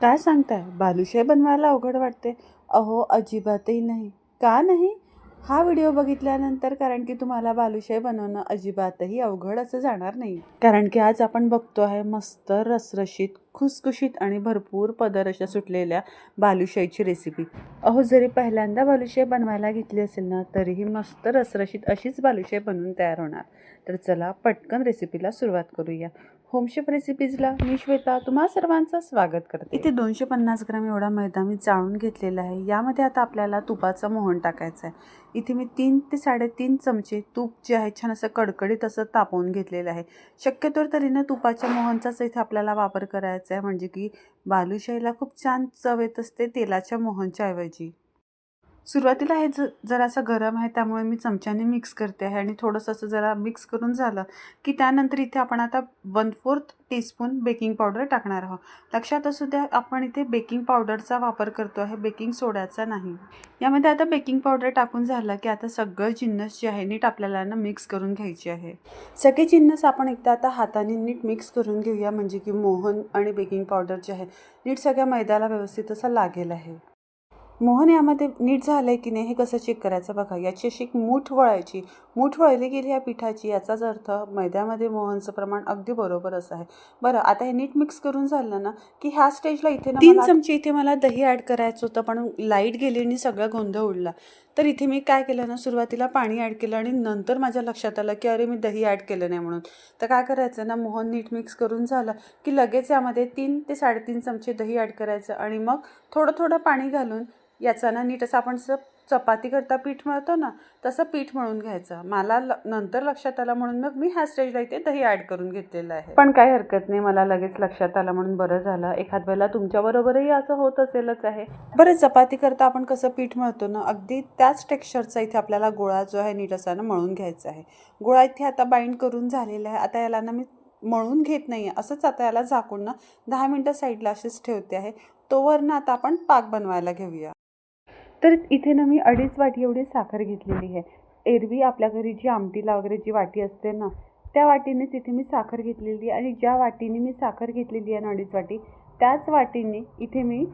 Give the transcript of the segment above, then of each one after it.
काय सांगताय? बालुशाही बनवायला अवघड वाटते. अहो अजिबातही नाही. का नाही? हा व्हिडिओ बघितल्यानंतर कारण की तुम्हाला बालुशाही बनवणं अजिबातही अवघड असं जाणार नाही. कारण की आज आपण बघतो आहे मस्त रसरशीत खुसखुशीत आणि भरपूर पदर अशा सुटलेल्या बालुशाहीची रेसिपी अहो जरी पहिल्यांदा बालुशाही बनवायला घेतली असेल ना तरीही मस्त रसरशीत अशीच बालुशाही बनवून तयार होणार. तर चला पटकन रेसिपीला सुरुवात करूया. होमशेफ रेसिपीजला मी श्वेता तुम्हा सर्वांचं स्वागत करते. इथे दोनशे पन्नास ग्राम एवढा मैदा मी चाळून घेतलेला आहे. यामध्ये आता आपल्याला तुपाचं मोहन टाकायचं आहे इथे मी तीन ते साडेतीन चमचे तूप जे आहे छान असं कडकडीत असं तापवून घेतलेलं आहे. शक्यतोवर तरीनं तुपाच्या मोहनचाच इथे आपल्याला वापर करायचा आहे म्हणजे की बालुशाहीला खूप छान चव येत असते तेलाच्या मोहनच्या ऐवजी. सुरुवातीला हे ज जरासं गरम आहे त्यामुळे मी चमच्याने मिक्स करते आहे. आणि थोडंसं असं जरा मिक्स करून झालं की त्यानंतर इथे आपण आता one fourth teaspoon baking powder टाकणार आहोत. लक्षात असू द्या आपण इथे बेकिंग पावडरचा वापर करतो आहे बेकिंग सोड्याचा नाही. यामध्ये आता बेकिंग पावडर टाकून झालं की आता सगळं जिन्नस जे आहे नीट आपल्याला ना मिक्स करून घ्यायची आहे. सगळे जिन्नस आपण एकदा आता हाताने नीट मिक्स करून घेऊया म्हणजे की मोहन आणि बेकिंग पावडर जे आहे नीट सगळ्या मैद्याला व्यवस्थित असं लागेल आहे. मोहन यामध्ये नीट झालं आहे की नाही हे कसं चेक करायचं बघा. याची अशी एक मूठ वळायची. मूठ वळली गेली या पिठाची याचाच अर्थ मैद्यामध्ये मोहनचं प्रमाण अगदी बरोबर असं आहे. बरं आता हे नीट मिक्स करून झालं ना की ह्या स्टेजला इथे तीन चमचे इथे मला दही ॲड करायचं होतं पण लाइट गेली आणि सगळा गोंधळ उडला. तर इथे मी काय केलं ना सुरुवातीला पाणी ॲड केलं आणि नंतर माझ्या लक्षात आलं की अरे मी दही ॲड केलं नाही म्हणून. तर काय करायचं ना मोहन नीट मिक्स करून झालं की लगेच यामध्ये तीन ते साडेतीन चमचे दही ॲड करायचं आणि मग थोडं थोडं पाणी घालून याचा ना नीट असं आपण चपाती करता पीठ मळतो ना तसं पीठ मळून घ्यायचं. मला ल नंतर लक्षात आलं म्हणून मग मी ह्या स्टेजला इथे दही ॲड करून घेतलेलं आहे. पण काही हरकत नाही मला लगेच लक्षात आलं म्हणून बरं झालं. एखाद वेळेला तुमच्याबरोबरही असं होत असेलच आहे. बरं चपाती करता आपण कसं पीठ मळतो ना अगदी त्याच टेक्स्चरचा इथे आपल्याला गोळा जो आहे नीट असा मळून घ्यायचा आहे. गोळा इथे आता बाइंड करून झालेला आहे. आता याला ना मी मळून घेत नाही आहे असंच आता याला झाकून ना दहा मिनटं साईडला अशीच ठेवते आहे. तोवर ना आता आपण पाक बनवायला घेऊया. तर इथे ना मी अडीच वाटी एवढी साखर घेतलेली आहे. एरवी आपल्या घरी जी आमटीला वगैरे जी वाटी असते ना त्या वाटीनेच इथे मी साखर घेतलेली आहे. आणि ज्या वाटीने मी साखर घेतलेली आहे ना अडीच वाटी त्याच वाटीने इथे मी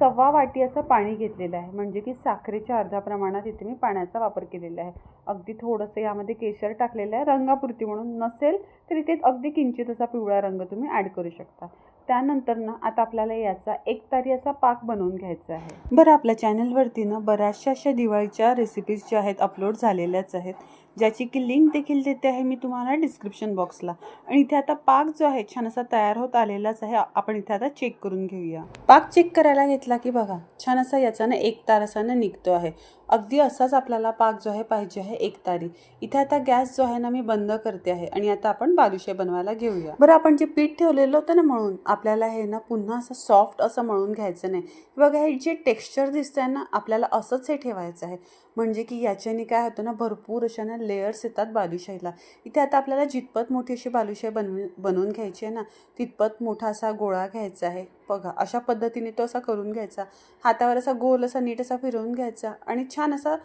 सव्वा वाटी असं पाणी घेतलेलं आहे. म्हणजे की साखरेच्या अर्ध्या प्रमाणात इथे मी पाण्याचा वापर केलेला आहे. अगदी थोडंसं यामध्ये केशर टाकलेलं आहे रंगापुरती म्हणून नसेल तर इथे अगदी किंचित असा पिवळा रंग तुम्ही ॲड करू शकता. त्यानंतर ना आता आपल्याला याचा एक तारी असा पाक बनवून घ्यायचा आहे. बरं आपल्या चॅनलवरती ना बऱ्याचशा अशा दिवाळीच्या रेसिपीज ज्या आहेत अपलोड झालेल्याच आहेत. ज्याची की लिंक देखील देते आहे मी तुम्हाला डिस्क्रिप्शन बॉक्सला आणि इथे आता पाक जो आहे छान असा तयार होत आलेलाच आहे. आपण इथे आता चेक करून घेऊया. पाक चेक करायला घेतला की बघा छान असा याचा ना एक तार असा ना निघतो आहे. अगदी असाच आपल्याला पाक जो आहे पाहिजे आहे एक तारी. इथे आता गॅस जो आहे ना मी बंद करते आहे. आणि आता आपण बालुशाही बनवायला घेऊया. बरं आपण जे पीठ ठेवलेलं होतं ना म्हणून आपल्याला हे ना पुन्हा असं सॉफ्ट असं मळून घ्यायचं नाही. बघा हे जे टेक्स्चर दिसतंय ना आपल्याला असंच हे ठेवायचं आहे. म्हणजे की याच्याने काय होतं ना भरपूर अशा ना लेयर्स येतात बालुशाहीला. इथे आता आपल्याला जितपत मोठी अशी बालुशाही बनवून बनवून घ्यायची आहे ना तितपत मोठा असा गोळा घ्यायचा आहे. बघा अशा पद्धतीने तो असा करून घ्यायचा. हातावर असा गोल असा नीट असा फिरवून घ्यायचा आणि छान असा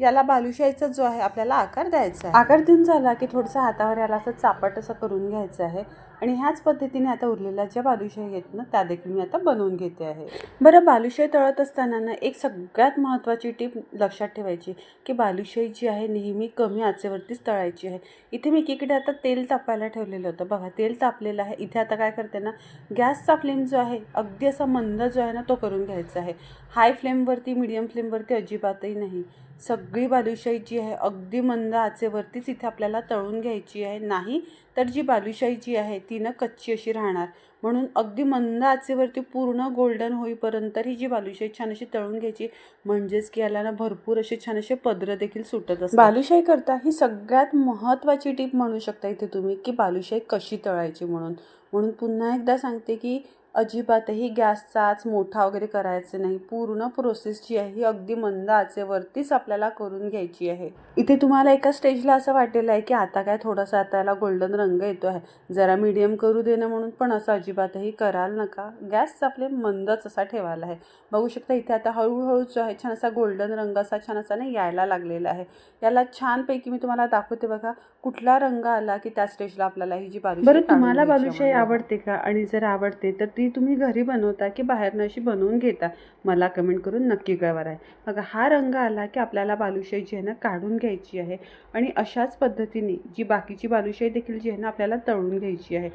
याला बालुशाहीचा जो आहे आपल्याला आकार द्यायचा आहे. आकार देऊन झाला की थोडंसं हातावर याला असं चापट असं करून घ्यायचं आहे. आणि ह्याच पद्धतीने आता उरलेल्या ज्या बालुशाही आहेत ना त्या देखील मी आता बनवून घेते आहे. बरं बालुशाही तळत असताना ना एक सगळ्यात महत्त्वाची टीप लक्षात ठेवायची की बालुशाही जी आहे नेहमी कमी आचेवरतीच तळायची आहे. इथे मी एकीकडे आता तेल तापायला ठेवलेलं होतं. बघा तेल तापलेलं आहे. इथे आता काय करते ना गॅसचा फ्लेम जो आहे अगदी असा मंद जो आहे ना तो करून घ्यायचा आहे. हाय फ्लेमवरती मिडियम फ्लेमवरती अजिबातही नाही. सगळी बालुशाही जी आहे. अगदी मंद आचेवरतीच इथे आपल्याला तळून घ्यायची आहे. नाही तर जी बालुशाही जी आहे ती ना कच्ची अशी राहणार. म्हणून अगदी मंद आचेवरती पूर्ण गोल्डन होईपर्यंत ही जी बालुशाही छान अशी तळून घ्यायची म्हणजेच की याला ना भरपूर असे छान असे पदर देखील सुटत असतात. बालुशाही करता ही सगळ्यात महत्त्वाची टीप म्हणू शकता इथे तुम्ही की बालुशाही कशी तळायची म्हणून. म्हणून पुन्हा एकदा सांगते की अजिबातही गॅसचाच मोठा वगैरे करायचं नाही. पूर्ण प्रोसेस जी आहे ही अगदी मंद आचेवरतीच आपल्याला करून घ्यायची आहे. इथे तुम्हाला एका स्टेजला असं वाटेल आहे की आता काय थोडासा आता याला गोल्डन रंग येतो आहे जरा मीडियम करू दे ना म्हणून पण असं अजिबातही कराल नका. गॅसचा आपले मंदच असा ठेवायला आहे. बघू शकता इथे आता हळूहळू जो आहे छान असा गोल्डन रंग असा छान असा ना यायला लागलेला आहे. याला छानपैकी मी तुम्हाला दाखवते बघा कुठला रंग आला की त्या स्टेजला आपल्याला ही जी बालुशाही बरं तुम्हाला बालुशाही आवडते का? आणि जर आवडते तर ती ती तुम्ही घरी बनवता की बाहेरनं अशी बनवून घेता? मला कमेंट करून नक्की कळवा. आहे बघा हा रंग आला की आपल्याला बालुशाही जी आहे ना काढून घ्यायची आहे. आणि अशाच पद्धतीने जी बाकीची बालुशाही देखील जी आहे ना आपल्याला तळून घ्यायची आहे.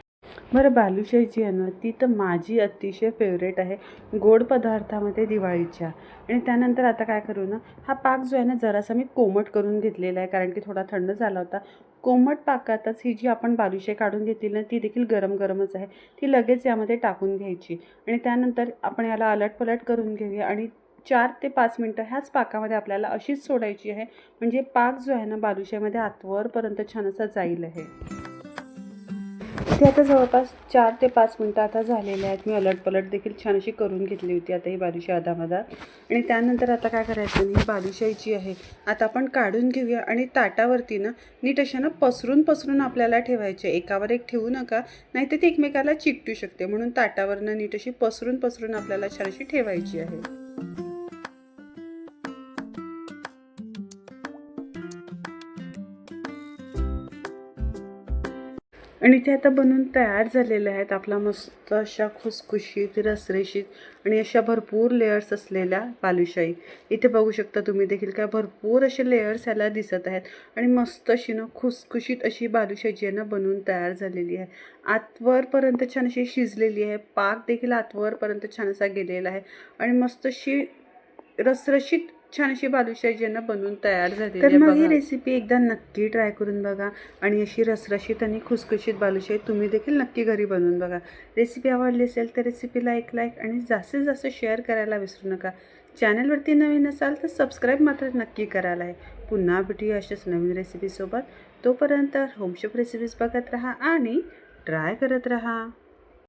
बरं बालुशाही जी आहे ना ती तर माझी अतिशय फेवरेट आहे. गोड पदार्थामध्ये दिवाळीच्या. आणि त्यानंतर आता काय करू ना हा पाक जो आहे ना जरासा मी कोमट करून घेतलेला आहे कारण की थोडा थंड झाला होता. कोमट पाकातच ही जी आपण बालुशाही काढून घेतली ना ती देखील गरम गरमच आहे. ती लगेच यामध्ये टाकून घ्यायची. आणि त्यानंतर आपण याला अलटपलट करून घेऊया. आणि चार ते पाच मिनटं ह्याच पाकामध्ये आपल्याला अशीच सोडायची आहे. म्हणजे पाक जो आहे ना बालुशाहीमध्ये आतवरपर्यंत छान असा जाईल आहे. ते आता जवळपास चार ते पाच मिनटं आता झालेले आहेत. मी अलटपलट देखील छान अशी करून घेतली होती. आता ही बालुशाही आधामधात आणि त्यानंतर आता काय करायचं? ही बालुशाही जी आहे. आता आपण काढून घेऊया आणि ताटावरती ना नीट अशा ना पसरून पसरून आपल्याला ठेवायचे. एकावर एक ठेवू नका नाहीतर ती एकमेकाला चिकटू शकते. म्हणून ताटावरनं नीट अशी पसरून पसरून आपल्याला छान अशी ठेवायची आहे. आणि ते आता बनून तयार झालेले आहेत. आपला मस्त अशा खुसखुशीत रसरेशीत आणि अशा भरपूर लेयर्स असलेल्या बालुशाही. इथे बघू शकता तुम्ही देखील काय भरपूर असे लेयर्स याला दिसत आहेत. आणि मस्त अशी ना खुसखुशीत अशी बालुशाही जी आहे ना बनवून तयार झालेली आहे. आतवरपर्यंत छान अशी शिजलेली आहे. पाक देखील आतवरपर्यंत छान असा गेलेला आहे. आणि मस्त अशी रसरशीत छान अशी बालुशाही जी आहे ना बनवून तयार झाली तर मग ही रेसिपी एकदा नक्की ट्राय करून बघा आणि अशी रसरशीत आणि खुसखुशीत बालुशाही तुम्ही देखील नक्की घरी बनवून बघा. रेसिपी आवडली असेल तर रेसिपीला एक लाईक आणि जास्तीत जास्त शेअर करायला विसरू नका. चॅनलवरती नवीन असाल तर सबस्क्राईब मात्र नक्की करायला आहे. पुन्हा भेटूया अशाच नवीन रेसिपीसोबत तोपर्यंत होमशेफ रेसिपीज बघत राहा आणि ट्राय करत राहा.